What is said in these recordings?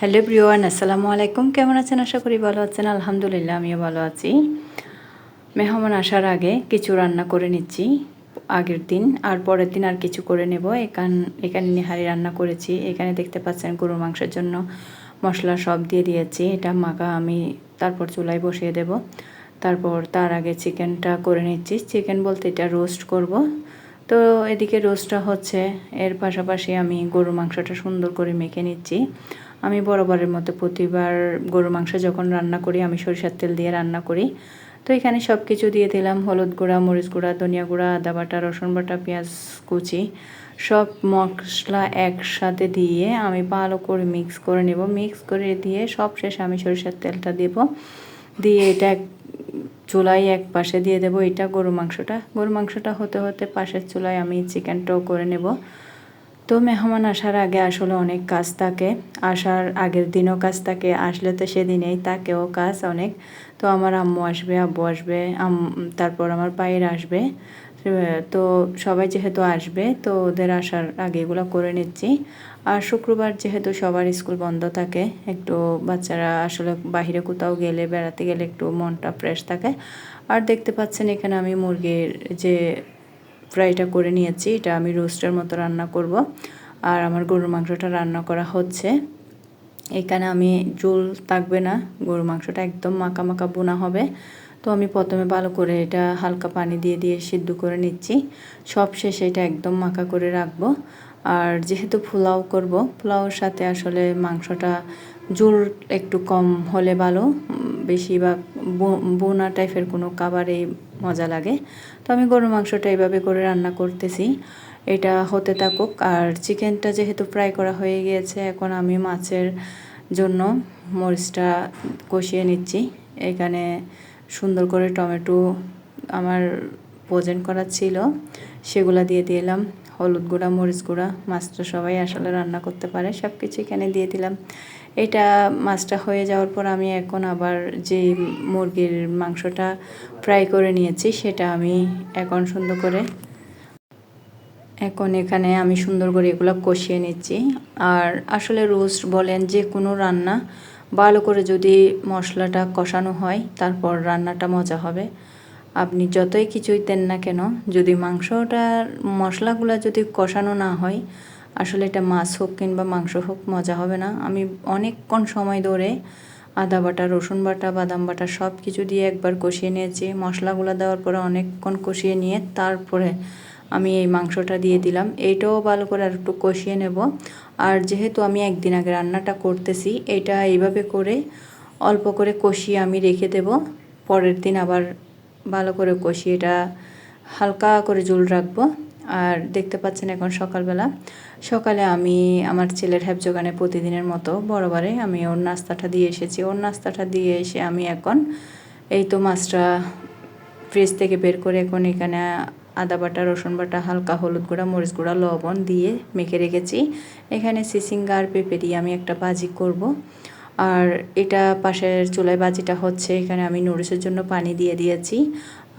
Hello Priyan আসসালামু আলাইকুম। কেমন আছেন? আশা করি ভালো আছেন। আলহামদুলিল্লাহ, আমিও ভালো আছি। মেহমান আসার আগে কিছু রান্না করে নিচ্ছি আগের দিন, আর পরের দিন আর কিছু করে নেব। এখান, এখানে নিহারি রান্না করেছি। এখানে দেখতে পাচ্ছেন গরুর মাংসের জন্য মশলা সব দিয়ে দিয়েছি। এটা মাখা আমি তারপর চুলায় বসিয়ে দেব। তারপর তার আগে চিকেনটা করে নিচ্ছি। চিকেন বলতে এটা রোস্ট করব। তো এদিকে রোস্টটা হচ্ছে, এর পাশাপাশি আমি গরুর মাংসটা সুন্দর করে মেখে নিচ্ছি। আমি বরাবরের মতো প্রতিবার গরুর মাংস যখন রান্না করি, আমি সরিষার তেল দিয়ে রান্না করি। তো এখানে সব কিছু দিয়ে দিলাম, হলুদ গুঁড়া, মরিচ গুঁড়া, ধনিয়া গুঁড়া, আদা বাটা, রসুন বাটা, পেঁয়াজ, কুচি। সব মশলা একসাথে দিয়ে আমি ভালো করে মিক্স করে নেব। মিক্স করে দিয়ে সব শেষে আমি সরিষার তেলটা দেব। দিয়ে এটা এক চুলায় এক পাশে দিয়ে দেবো। এটা গরু মাংসটা। গরু মাংসটা হতে হতে পাশের চুলায় আমি চিকেনটাও করে নেব। তো মেহমান আসার আগে আসলে অনেক কাজ থাকে। আসার আগের দিনও কাজ থাকে, আসলে তো সেদিনেই তাকেও কাজ অনেক। তো আমার আম্মু আসবে, আব্বু আসবে তারপর আমার পায়ের আসবে। তো সবাই যেহেতু আসবে, তো ওদের আসার আগে এগুলো করে নিচ্ছি। আর শুক্রবার যেহেতু সবার স্কুল বন্ধ থাকে, একটু বাচ্চারা আসলে বাহিরে কোথাও গেলে, বেড়াতে গেলে একটু মনটা ফ্রেশ থাকে। আর দেখতে পাচ্ছেন এখানে আমি মুরগির যে ফ্রাইটা করে নিয়েছি, এটা আমি রোস্টের মতো রান্না করব। আর আমার গরুর মাংসটা রান্না করা হচ্ছে। এখানে আমি জুল থাকবে না, গরুর মাংসটা একদম মাখা মাখা বোনা হবে। তো আমি প্রথমে ভালো করে এটা হালকা পানি দিয়ে দিয়ে সিদ্ধ করে নিচ্ছি। সব শেষে এটা একদম মাখা করে রাখব। আর যেহেতু পোলাও করব, পোলাওর সাথে আসলে মাংসটা জোর একটু কম হলে ভালো বেশি বা, বোনা টাইপের কোনো কাবারে মজা লাগে। তো আমি গরুর মাংসটা এইভাবে করে রান্না করতেছি। এটা হতে থাকুক। আর চিকেনটা যেহেতু ফ্রাই করা হয়ে গিয়েছে, এখন আমি মাছের জন্য মরিচটা কষিয়ে নিচ্ছি। এখানে সুন্দর করে টমেটো আমার ভোজন করা ছিল, সেগুলা দিয়ে দিলাম। হলুদ গুঁড়া, মরিচ গুঁড়া, মাছটা সবাই আসলে রান্না করতে পারে। সব কিছু এখানে দিয়ে দিলাম। এটা মাছটা হয়ে যাওয়ার পর আমি এখন আবার যে মুরগির মাংসটা ফ্রাই করে নিয়েছি, সেটা আমি এখন সুন্দর করে এখন এখানে আমি সুন্দর করে এগুলো কষিয়ে নিচ্ছি। আর আসলে রোস্ট বলেন যে কোনো রান্না, ভালো করে যদি মশলাটা কষানো হয়, তারপর রান্নাটা মজা হবে। আপনি যতই কিছুই দেন না কেন, যদি মাংসটার মশলাগুলো যদি কষানো না হয় আসলে এটা মাছ হোক কিংবা মাংস হোক, মজা হবে না। আমি অনেকক্ষণ সময় ধরে আদা বাটা, রসুন বাটা, বাদাম বাটা সব কিছু দিয়ে একবার কষিয়ে নিয়েছি। মশলাগুলো দেওয়ার পরে অনেকক্ষণ কষিয়ে নিয়ে তারপরে আমি এই মাংসটা দিয়ে দিলাম। এইটাও ভালো করে আর একটু কষিয়ে নেব। আর যেহেতু আমি একদিন আগে রান্নাটা করতেছি, এটা এইভাবে করে অল্প করে কষিয়ে আমি রেখে দেব। পরের দিন আবার ভালো করে কষিয়ে এটা হালকা করে জল রাখব। আর দেখতে পাচ্ছেন এখন সকালবেলা। সকালে আমি আমার ছেলের হ্যাপ জোগানে প্রতিদিনের মতো বড়বারে আমি ওর নাস্তাটা দিয়ে এসেছি। ওর নাস্তাটা দিয়ে এসে আমি এখন এই তো মাছটা ফ্রিজ থেকে বের করে এখন এখানে আদা বাটা, রসুন বাটা, হালকা হলুদ গুঁড়া, মরিচ গুঁড়া, লবণ দিয়ে মেখে রেখেছি। এখানে সিসিঙ্গা আর পেঁপে দিয়ে আমি একটা ভাজি করব। আর এটা পাশের চুলায় বাজিটা হচ্ছে। এখানে আমি নুডলসের জন্য পানি দিয়ে দিয়েছি।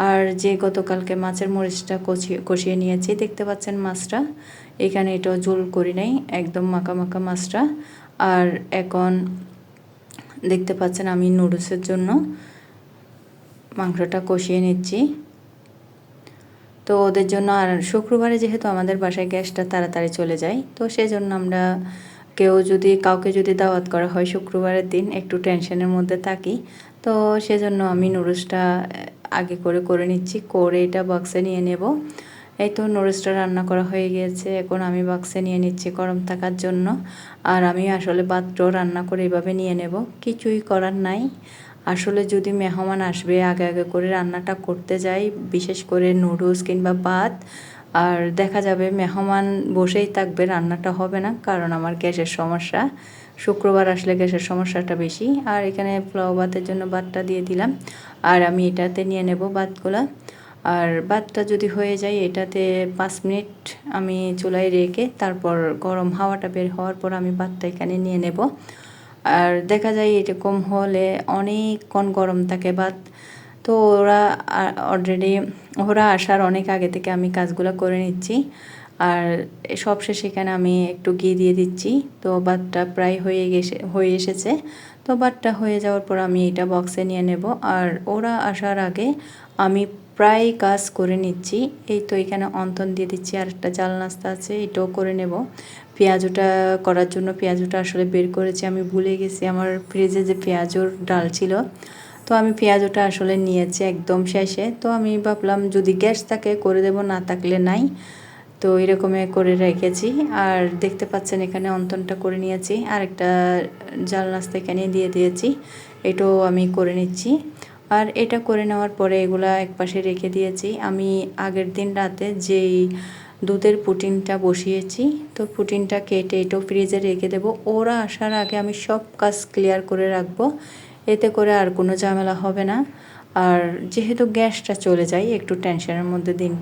আর যে গতকালকে মাছের মরিচটা কষিয়ে কষিয়ে নিয়েছি, দেখতে পাচ্ছেন মাছটা? এখানে এটাও জোল করি নাই, একদম মাখা মাখা মাছটা। আর এখন দেখতে পাচ্ছেন আমি নুডলসের জন্য মাংসটা কষিয়ে নিচ্ছি। তো ওদের জন্য আর শুক্রবারে যেহেতু আমাদের বাসায় গ্যাসটা তাড়াতাড়ি চলে যায়, তো সেই জন্য আমরা কেউ যদি, কাউকে যদি দাওয়াত করা হয় শুক্রবারের দিন, একটু টেনশনের মধ্যে থাকি, তো সেজন্য আমি নুডলসটা আগে করে করে নিচ্ছি, করে এটা বক্সে নিয়ে নেব। এই তো নুডলসটা রান্না করা হয়ে গিয়েছে। এখন আমি বক্সে নিয়ে নিচ্ছি গরম থাকার জন্য। আর আমি আসলে ভাতটাও রান্না করে এভাবে নিয়ে নেব। কিছুই করার নাই। আসলে যদি মেহমান আসবে, আগে আগে করে রান্নাটা করতে যাই, বিশেষ করে নুডলস কিংবা ভাত। আর দেখা যাবে মেহমান বসেই থাকবে, রান্নাটা হবে না, কারণ আমার গ্যাসের সমস্যা। শুক্রবার আসলে গ্যাসের সমস্যাটা বেশি। আর এখানে পোলাও ভাতের জন্য ভাতটা দিয়ে দিলাম। আর আমি এটাতে নিয়ে নেব ভাতগুলা। আর ভাতটা যদি হয়ে যায়, এটাতে পাঁচ মিনিট আমি চুলায় রেখে তারপর গরম হাওয়াটা বের হওয়ার পর আমি ভাতটা এখানে নিয়ে নেব। আর দেখা যায় এরকম হলে অনেকক্ষণ গরম থাকে ভাত। তো ওরা অলরেডি ওরা আসার অনেক আগে থেকে আমি কাজগুলো করে নিচ্ছি। আর সবশেষে এখানে আমি একটু ঘি দিয়ে দিচ্ছি। তো ভাতটা প্রায় হয়ে গেছে, হয়ে এসেছে। তো ভাতটা হয়ে যাওয়ার পর আমি এটা বক্সে নিয়ে নেব। আর ওরা আসার আগে আমি প্রায় কাজ করে নিচ্ছি। এই তো এখানে অন্তন দিয়ে দিচ্ছি। আর একটা চাল নাস্তা আছে, এটাও করে নেব। পেঁয়াজুটা করার জন্য পেঁয়াজুটা আসলে বের করেছি। আমি ভুলে গেছি আমার ফ্রিজে যে পেঁয়াজুর ডাল ছিল। তো আমি পেঁয়াজুটা আসলে নিয়েছি একদম শেষে। তো আমি ভাবলাম যদি গ্যাস থাকে, করে দেব। না থাকলে নাই। তো এরকমই করে রেখেছি। আর দেখতে পাচ্ছেন এখানে অন্তনটা করে নিয়েছি। আর একটা জাল নাস্তা এখানে দিয়ে দিয়েছি। এটাও আমি করে নিচ্ছি। আর এটা করে নেওয়ার পরে এগুলা একপাশে রেখে দিয়েছি। আমি আগের দিন রাতে যেই দুধের পুটিনটা বসিয়েছি, তো পুটিনটা কেটে এটাও ফ্রিজে রেখে দেবো। ওরা আসার আগে আমি সব কাজ ক্লিয়ার করে রাখব। এতে করে আর কোনো ঝামেলা হবে না। আর যেহেতু গ্যাসটা চলে যায়, একটু টেনশনের মধ্যে দিন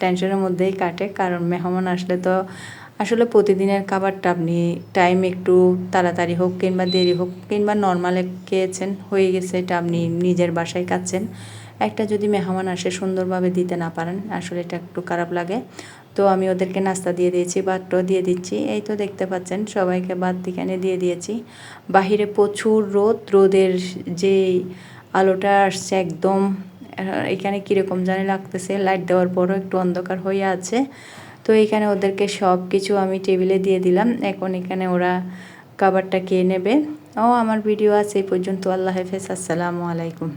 টেনশনের মধ্যেই কাটে। কারণ মেহমান আসলে তো আসলে প্রতিদিনের খাবারটা আপনি টাইম একটু তাড়াতাড়ি হোক কিংবা দেরি হোক কিংবা নর্মালে খেয়েছেন, হয়ে গেছে, এটা আপনি নিজের বাসায় খাচ্ছেন। একটা যদি মেহমান আসে, সুন্দরভাবে দিতে না পারেন, আসলে এটা একটু খারাপ লাগে। তো আমি ওদেরকে নাস্তা দিয়ে দিয়েছি, ভাতটাও দিয়ে দিচ্ছি। এই তো দেখতে পাচ্ছেন, সবাইকে ভাত এখানে দিয়ে দিয়েছি। বাহিরে প্রচুর রোদ, রোদের যে আলোটা আসছে একদম। এখানে কীরকম জানি লাগতেছে। লাইট দেওয়ার পরও একটু অন্ধকার হয়ে আছে। তো এখানে ওদেরকে সব কিছু আমি টেবিলে দিয়ে দিলাম। এখন এখানে ওরা খাবারটা খেয়ে নেবে। ও, আমার ভিডিও আছে এই পর্যন্ত। আল্লাহ হাফেজ। আসসালামু আলাইকুম।